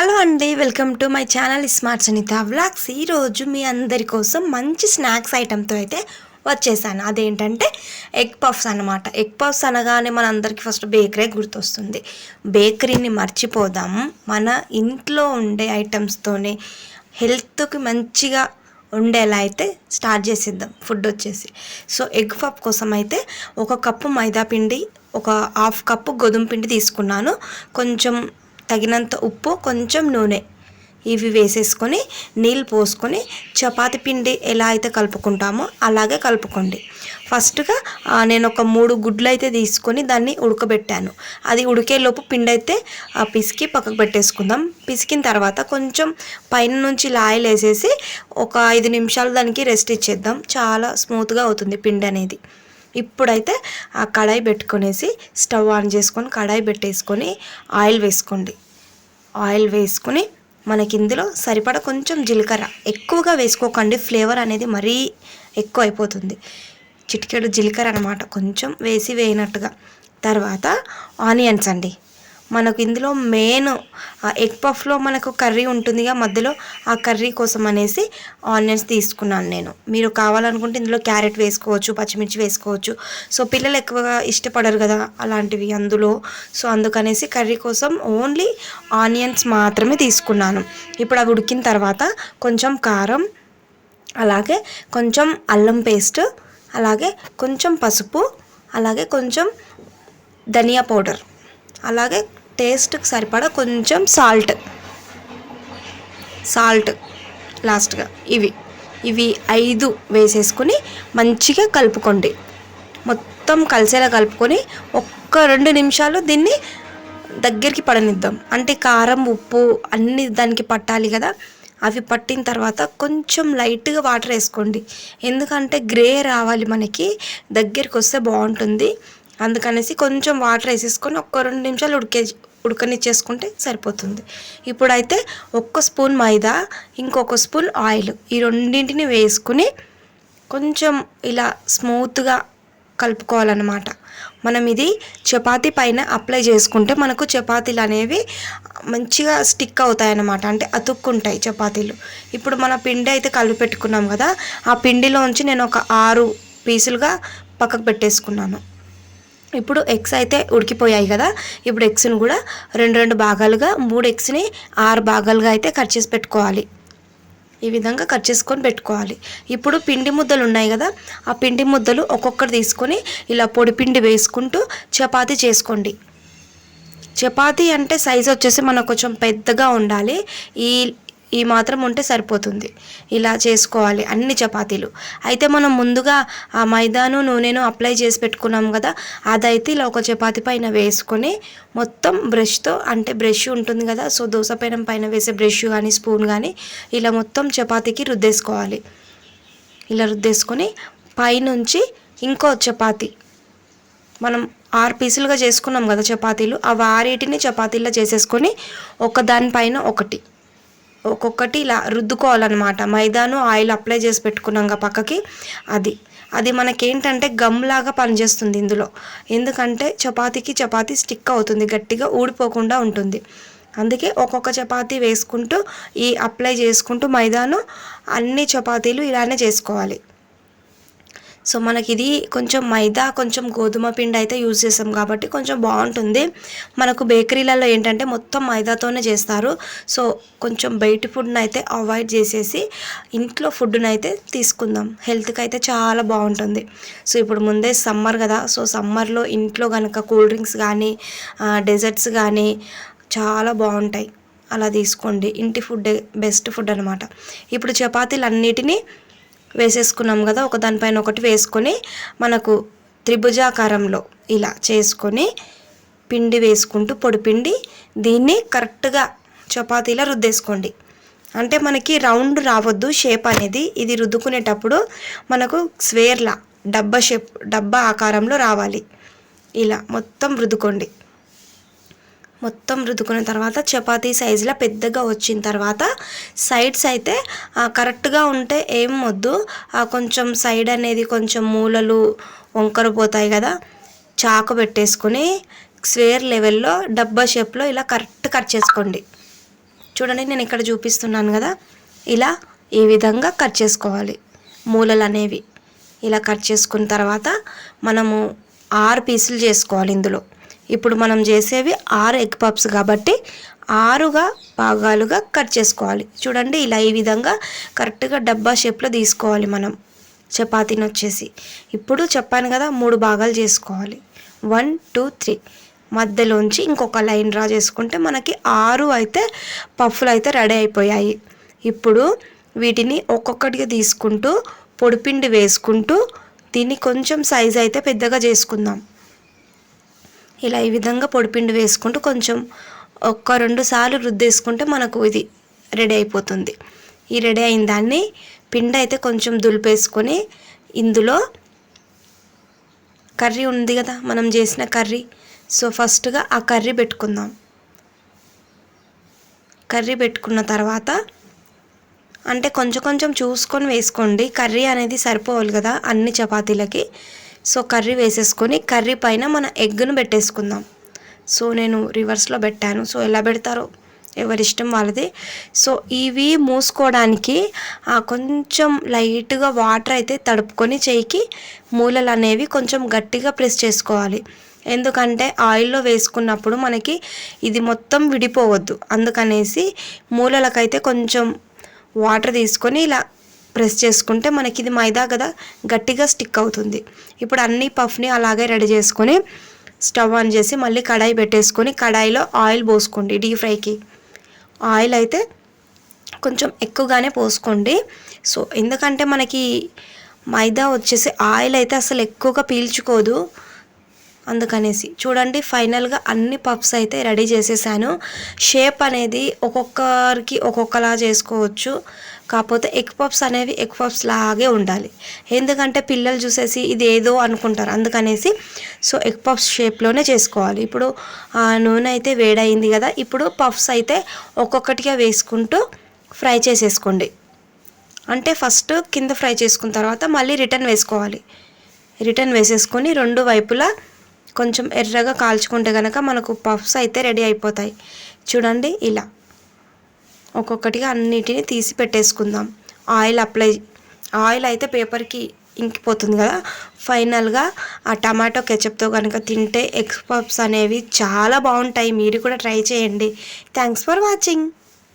Hello అండి welcome to my channel smart Sunitha vlogs. ఈరోజు మీ అందరి కోసం మంచి స్నాక్స్ ఐటెంతో అయితే వచ్చేసాను. అదేంటంటే ఎగ్ పఫ్స్ అన్నమాట. ఎగ్ పఫ్స్ అనగానే మన అందరికీ ఫస్ట్ బేకరీ గుర్తొస్తుంది. బేకరీని మర్చిపోదాం. మన ఇంట్లో ఉండే ఐటమ్స్తోనే హెల్త్కి మంచిగా ఉండేలా అయితే స్టార్ట్ చేసేద్దాం. ఫుడ్ వచ్చేసి. సో ఎగ్ పఫ్ కోసం అయితే ఒక కప్పు మైదా పిండి ఒక హాఫ్ కప్పు గోధుమ పిండి తీసుకున్నాను. కొంచెం తగినంత ఉప్పు కొంచెం నూనె. ఇవి వేసేసుకొని నీళ్ళు పోసుకొని చపాతి పిండి ఎలా అయితే కలుపుకుంటామో అలాగే కలుపుకోండి. ఫస్ట్గా నేను ఒక మూడు గుడ్లు అయితే తీసుకొని దాన్ని ఉడకబెట్టాను. అది ఉడికేలోపు పిండి అయితే ఆ, పిసికి పక్కకు పెట్టేసుకుందాం. పిసికిన తర్వాత కొంచెం పైన నుంచి లాయలు వేసేసి ఒక ఐదు నిమిషాలు దానికి రెస్ట్ ఇచ్చేద్దాం. చాలా స్మూత్గా అవుతుంది పిండి అనేది ఇప్పుడైతే ఆ కడాయి పెట్టుకునేసి స్టవ్ ఆన్ చేసుకొని కడాయి పెట్టేసుకొని ఆయిల్ వేసుకోండి. ఆయిల్ వేసుకొని మనకి ఇందులో సరిపడ కొంచెం జీలకర్ర. ఎక్కువగా వేసుకోకండి ఫ్లేవర్ అనేది మరీ ఎక్కువ అయిపోతుంది. చిటికెడు జీలకర్ర అనమాట కొంచెం వేసి వేయనట్టుగా. తర్వాత ఆనియన్స్ అండి. మనకు ఇందులో మెయిన్ ఎగ్ పఫ్లో మనకు కర్రీ ఉంటుందిగా మధ్యలో. ఆ కర్రీ కోసం అనేసి ఆనియన్స్ తీసుకున్నాను నేను. మీరు కావాలనుకుంటే ఇందులో క్యారెట్ వేసుకోవచ్చు పచ్చిమిర్చి వేసుకోవచ్చు. సో పిల్లలు ఎక్కువగా ఇష్టపడరు కదా అలాంటివి అందులో. సో అందుకనేసి కర్రీ కోసం ఓన్లీ ఆనియన్స్ మాత్రమే తీసుకున్నాను. ఇప్పుడు అవి ఉడికిన తర్వాత కొంచెం కారం అలాగే కొంచెం అల్లం పేస్ట్ అలాగే కొంచెం పసుపు అలాగే కొంచెం ధనియా పౌడర్ అలాగే టేస్ట్కి సరిపడా కొంచెం సాల్ట్. సాల్ట్ లాస్ట్గా. ఇవి. ఇవి ఐదు వేసేసుకొని మంచిగా కలుపుకోండి. మొత్తం కలిసేలా కలుపుకొని ఒక్క రెండు నిమిషాలు దీన్ని దగ్గరికి పడనిద్దాం. అంటే కారం ఉప్పు అన్ని దానికి పట్టాలి కదా. అవి పట్టిన తర్వాత కొంచెం లైట్గా వాటర్ వేసుకోండి. ఎందుకంటే గ్రే రావాలి మనకి. దగ్గరికి వస్తే బాగుంటుంది. అందుకనేసి కొంచెం వాటర్ వేసేసుకొని ఒక్క రెండు నిమిషాలు ఉడికే ఉడకనిచ్చేసుకుంటే సరిపోతుంది. ఇప్పుడైతే ఒక్క స్పూన్ మైదా ఇంకొక స్పూన్ ఆయిల్ ఈ రెండింటిని వేసుకుని కొంచెం ఇలా స్మూత్గా కలుపుకోవాలన్నమాట. మనం ఇది చపాతీ పైన అప్లై చేసుకుంటే మనకు చపాతీలు అనేవి మంచిగా స్టిక్ అవుతాయి అన్నమాట అంటే అతుక్కుంటాయి చపాతీలు. ఇప్పుడు మన పిండి అయితే కలిపి పెట్టుకున్నాం కదా ఆ పిండిలోంచి నేను ఒక ఆరు పీసులుగా పక్కకు పెట్టేసుకున్నాను. ఇప్పుడు ఎగ్స్ అయితే ఉడికిపోయాయి కదా. ఇప్పుడు ఎగ్స్ని కూడా రెండు రెండు భాగాలుగా మూడు ఎగ్స్ని ఆరు భాగాలుగా అయితే కట్ చేసి పెట్టుకోవాలి. ఈ విధంగా కట్ చేసుకొని పెట్టుకోవాలి. ఇప్పుడు పిండి ముద్దలు ఉన్నాయి కదా. ఆ పిండి ముద్దలు ఒక్కొక్కటి తీసుకొని ఇలా పొడి పిండి వేసుకుంటూ చపాతీ చేసుకోండి. చపాతీ అంటే సైజ్ వచ్చేసి మనకు కొంచెం పెద్దగా ఉండాలి. ఈ ఈ మాత్రం ఉంటే సరిపోతుంది. ఇలా చేసుకోవాలి. అన్ని చపాతీలు. అయితే మనం ముందుగా ఆ మైదాను నూనెను అప్లై చేసి పెట్టుకున్నాం కదా అదైతే ఇలా ఒక చపాతీ పైన వేసుకొని మొత్తం బ్రష్తో అంటే బ్రష్ ఉంటుంది కదా సో దోశ పైన పైన వేసే బ్రష్ కానీ స్పూన్ కానీ ఇలా మొత్తం చపాతీకి రుద్దేసుకోవాలి. ఇలా రుద్దేసుకొని పైనుంచి ఇంకో చపాతీ. మనం ఆరు పీసులుగా చేసుకున్నాం కదా చపాతీలు అవి ఆరేటిని చపాతీల్లో చేసేసుకొని ఒక దానిపైన ఒకటి. ఒక్కొక్కటి ఇలా రుద్దుకోవాలన్నమాట. మైదాను ఆయిల్ అప్లై చేసి పెట్టుకున్నాం పక్కకి. అది. అది మనకేంటంటే గమ్ లాగా పనిచేస్తుంది ఇందులో. ఎందుకంటే చపాతీకి చపాతీ స్టిక్ అవుతుంది గట్టిగా ఊడిపోకుండా ఉంటుంది. అందుకే ఒక్కొక్క చపాతీ వేసుకుంటూ ఈ అప్లై చేసుకుంటూ మైదాను అన్ని చపాతీలు ఇలానే చేసుకోవాలి. సో మనకి ఇది కొంచెం మైదా కొంచెం గోధుమ పిండి అయితే యూజ్ చేస్తాం కాబట్టి కొంచెం బాగుంటుంది. మనకు బేకరీలలో ఏంటంటే మొత్తం మైదాతోనే చేస్తారు. సో కొంచెం బయట ఫుడ్ని అయితే అవాయిడ్ చేసేసి ఇంట్లో ఫుడ్ని అయితే తీసుకుందాం. హెల్త్కి అయితే చాలా బాగుంటుంది. సో ఇప్పుడు ముందే సమ్మర్ కదా సో సమ్మర్లో ఇంట్లో కనుక కూల్ డ్రింక్స్ కానీ డెజర్ట్స్ కానీ చాలా బాగుంటాయి. అలా తీసుకోండి. ఇంటి ఫుడ్ బెస్ట్ ఫుడ్ అనమాట ఇప్పుడు చపాతీలు అన్నిటినీ వేసేసుకున్నాం కదా ఒక దానిపైన ఒకటి వేసుకొని మనకు త్రిభుజాకారంలో ఇలా చేసుకొని పిండి వేసుకుంటూ పొడిపిండి దీన్ని కరెక్ట్గా చపాతీలా రుద్దేసుకోండి. అంటే మనకి రౌండ్ రావద్దు షేప్ అనేది. ఇది రుద్దుకునేటప్పుడు మనకు స్వేర్లా డబ్బా షేప్ డబ్బా ఆకారంలో రావాలి. ఇలా మొత్తం రుద్దుకోండి. మొత్తం రుద్దుకున్న తర్వాత చపాతీ సైజులో పెద్దగా వచ్చిన తర్వాత సైడ్స్ అయితే కరెక్ట్గా ఉంటే ఏం వద్దు. కొంచెం సైడ్ అనేది కొంచెం మూలలు వంకర పోతాయి కదా చాకు పెట్టేసుకొని స్వేర్ లెవెల్లో డబ్బా షేప్లో ఇలా కరెక్ట్ కట్ చేసుకోండి. చూడండి నేను ఇక్కడ చూపిస్తున్నాను కదా ఇలా ఈ విధంగా కట్ చేసుకోవాలి. మూలలు అనేవి. ఇలా కట్ చేసుకున్న తర్వాత మనము ఆరు పీసులు చేసుకోవాలి ఇందులో. ఇప్పుడు మనం చేసేవి ఆరు ఎగ్ పప్స్ కాబట్టి ఆరుగా భాగాలుగా కట్ చేసుకోవాలి. చూడండి ఇలా ఈ విధంగా కరెక్ట్గా డబ్బా షేప్లో తీసుకోవాలి మనం. చపాతీని వచ్చేసి. ఇప్పుడు చెప్పాను కదా మూడు భాగాలు చేసుకోవాలి. One two three. మధ్యలోంచి ఇంకొక లైన్ డ్రా చేసుకుంటే మనకి ఆరు అయితే పఫ్లు అయితే రెడీ అయిపోయాయి. ఇప్పుడు వీటిని ఒక్కొక్కటిగా తీసుకుంటూ పొడిపిండి వేసుకుంటూ దీన్ని కొంచెం సైజ్ అయితే పెద్దగా చేసుకుందాం. ఇలా ఈ విధంగా పొడిపిండి వేసుకుంటూ కొంచెం ఒక్క రెండు సార్లు రుద్దేసుకుంటే మనకు ఇది రెడీ అయిపోతుంది. ఈ రెడీ అయిన దాన్ని పిండి అయితే కొంచెం దులిపేసుకొని ఇందులో కర్రీ ఉంది కదా మనం చేసిన కర్రీ. సో ఫస్ట్గా ఆ కర్రీ పెట్టుకుందాం. కర్రీ పెట్టుకున్న తర్వాత అంటే కొంచెం కొంచెం చూసుకొని వేసుకోండి. కర్రీ అనేది సరిపోవాలి కదా అన్ని చపాతీలకి. సో కర్రీ వేసేసుకొని కర్రీ పైన మన ఎగ్గును పెట్టేసుకుందాం. సో నేను రివర్స్లో పెట్టాను. సో ఎలా పెడతారో ఎవరిష్టం వాళ్ళది. సో ఇవి మూసుకోవడానికి కొంచెం లైట్గా వాటర్ అయితే తడుపుకొని చేయికి మూలలు అనేవి కొంచెం గట్టిగా ప్రెస్ చేసుకోవాలి. ఎందుకంటే ఆయిల్లో వేసుకున్నప్పుడు మనకి ఇది మొత్తం విడిపోవద్దు. అందుకనేసి మూలలకైతే కొంచెం వాటర్ తీసుకొని ఇలా ప్రెస్ చేసుకుంటే మనకి ఇది మైదా కదా గట్టిగా స్టిక్ అవుతుంది. ఇప్పుడు అన్ని పఫ్ని అలాగే రెడీ చేసుకొని స్టవ్ ఆన్ చేసి మళ్ళీ కడాయి పెట్టేసుకొని కడాయిలో ఆయిల్ పోసుకోండి డీప్ ఫ్రైకి. ఆయిల్ అయితే కొంచెం ఎక్కువగానే పోసుకోండి. సో ఎందుకంటే మనకి మైదా వచ్చేసి ఆయిల్ అయితే అసలు ఎక్కువగా పీల్చుకోదు. అందుకనేసి. చూడండి ఫైనల్గా అన్ని పఫ్స్ అయితే రెడీ చేసేసాను. షేప్ అనేది ఒక్కొక్కరికి ఒక్కొక్కలా చేసుకోవచ్చు. కాకపోతే ఎగ్ పఫ్స్ అనేవి ఎగ్ పఫ్స్ లాగే ఉండాలి. ఎందుకంటే పిల్లలు చూసేసి ఇది ఏదో అనుకుంటారు. అందుకనేసి సో ఎగ్ పఫ్స్ షేప్లోనే చేసుకోవాలి. ఇప్పుడు ఆ నూనె అయితే వేడైంది కదా. ఇప్పుడు పఫ్స్ అయితే ఒక్కొక్కటిగా వేసుకుంటూ ఫ్రై చేసేసుకోండి. అంటే ఫస్ట్ కింద ఫ్రై చేసుకున్న తర్వాత మళ్ళీ రిటర్న్ వేసుకోవాలి. రిటర్న్ వేసేసుకొని రెండు వైపులా కొంచెం ఎర్రగా కాల్చుకుంటే కనుక మనకు పఫ్స్ అయితే రెడీ అయిపోతాయి. చూడండి ఇలా. ఒక్కొక్కటిగా అన్నిటిని తీసి పెట్టేసుకుందాం. ఆయిల్ అప్లై ఆయిల్ అయితే పేపర్కి ఇంకిపోతుంది కదా. ఫైనల్గా ఆ టమాటో కెచప్తో కనుక తింటే ఎగ్ పఫ్స్ అనేవి చాలా బాగుంటాయి. మీరు కూడా ట్రై చేయండి. Thanks for watching.